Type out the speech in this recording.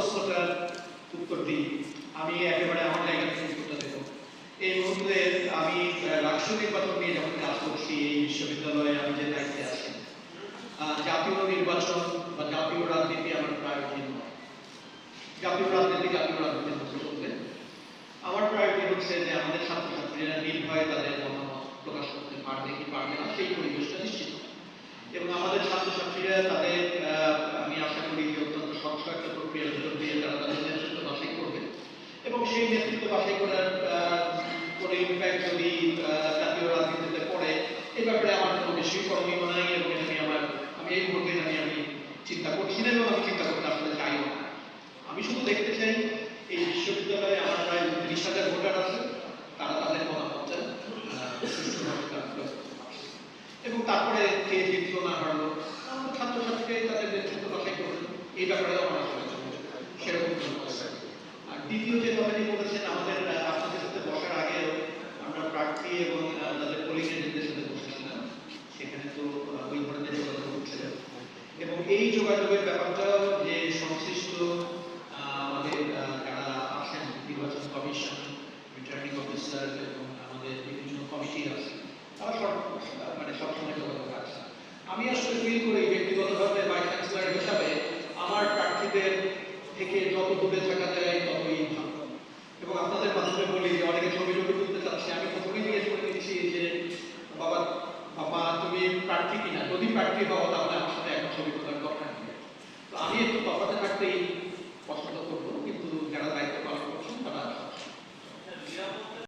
প্রশ্নটার উত্তর দিই। আমি একেবারে আমার জায়গা থেকে উত্তরটা এই মুহূর্তে আমি রাষ্ট্র নির্বাচন নিয়ে যখন কাজ করছি, এই বিশ্ববিদ্যালয়ে আমি যে দায়িত্বে আছি জাতীয় নির্বাচন বা জাতীয় রাজনীতি আমার প্রায়োরিটি নয়। জাতীয় রাজনীতি, জাতীয় রাজনীতির আমার প্রায়োরিটি হচ্ছে যে আমাদের ছাত্রছাত্রীরা নির্ভয়ে তাদের মতামত প্রকাশ করতে পারবে কি পারবে না, সেই পরিবেশটা নিশ্চিত। এবং আমাদের ছাত্রছাত্রীরা তাদের আহ, আমি আশা করি যে অত্যন্ত স্বচ্ছ একটা প্রক্রিয়ার ভিতর দিয়ে তারা তাদের নেতৃত্ব বাছাই করবে এবং করার আহ, কোনো ইম্প্যাক্ট যদি জাতীয় রাজনীতিতে পড়ে এই ব্যাপারে আমার কোনো বেশি করণীয় নাই এবং এটা আমার আমি এই মুহূর্তে এটা আমি চিন্তা করছি না এবং আমি চিন্তা করতে আসলে চাইও না আমি শুধু দেখতে চাই এই বিশ্ববিদ্যালয়ে আমার প্রায় উনত্রিশ হাজার ভোটার আছে তারা তাদের মতামতটা। এবং তারপরে কে জিতলো না হারলো ছাত্রছাত্রীরাই তাদের নেতৃত্ব বাছাই করবে এই ব্যাপারে আমার সেরকম। আর দ্বিতীয় যে এই যোগাযোগের ব্যাপারটা যে সংশ্লিষ্ট আমাদের যারা আছেন, নির্বাচন কমিশন রিটার্নিং অফিসার এবং আমাদের বিভিন্ন কমিটি আছে, তারা সব মানে সবসময় যোগাযোগ আছে আমি আসলে ফিল করি ব্যক্তিগতভাবে ভাইস চ্যান্সেলার হিসাবে আমার প্রার্থীদের থেকে যত দূরে থাকা যায়, ততই ভালো। এবং আপনাদের মাধ্যমে বলি যে অনেকে ছবি ছবি তুলতে চাচ্ছে, আমি প্রথমেই জিজ্ঞেস করে দিচ্ছি যে, বাবা বাবা, তুমি প্রার্থী কিনা? যদি প্রার্থী হও তাহলে